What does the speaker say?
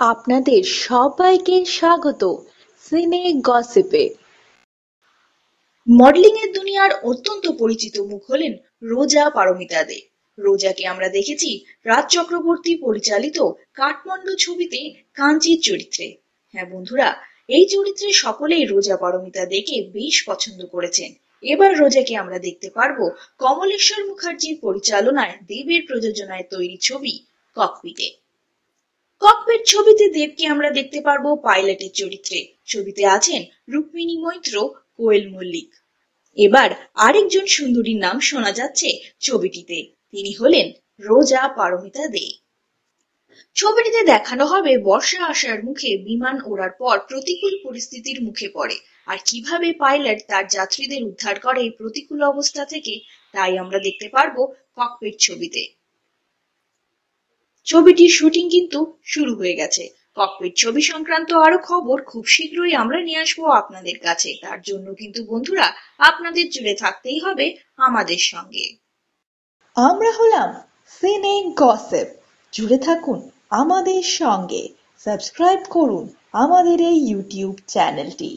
আপনাদের সবাইকে স্বাগত সিনে গসিপে। মডেলিং এর দুনিয়ার অত্যন্ত পরিচিত মুখ হলেন রোজা পারমিতা দে। রোজাকে আমরা দেখেছি রাজ চক্রবর্তী পরিচালিত কাঠমান্ডু ছবিতে কাঞ্চির চরিত্রে। হ্যাঁ বন্ধুরা, এই চরিত্রে সকলেই রোজা পারমিতা দেকে বেশ পছন্দ করেছেন। এবার রোজাকে আমরা দেখতে পারব কমলেশ্বর মুখার্জির পরিচালনায় দেবের প্রযোজনায় তৈরি ছবি ককপিটে। ককপিট ছবিতে দেবকে আমরা দেখতে পারব পাইলটের চরিত্রে। ছবিতে আছেন রুক্মিণী মৈত্র, কোয়েল মল্লিক। এবার আরেকজন সুন্দরীর নাম শোনা যাচ্ছে ছবিটিতে। তিনি হলেন রোজা পারমিতা দে। ছবিটিতে দেখানো হবে বর্ষা আসার মুখে বিমান ওড়ার পর প্রতিকূল পরিস্থিতির মুখে পড়ে। আর কীভাবে পাইলট তার যাত্রীদের উদ্ধার করে এই প্রতিকূল অবস্থা থেকে, তাই আমরা দেখতে পারব ককপিট ছবিতে। ছবিটির শুটিং কিন্তু শুরু হয়ে গেছে। ককপিট ছবি সংক্রান্ত আরও খবর খুব শীঘ্রই আমরা নিয়ে আসব আপনাদের কাছে। তার জন্য কিন্তু বন্ধুরা, আপনাদের জুড়ে থাকতেই হবে আমাদের সঙ্গে। আমরা হলাম সিনে গসেপ জুড়ে থাকুন আমাদের সঙ্গে। সাবস্ক্রাইব করুন আমাদের এই ইউটিউব চ্যানেলটি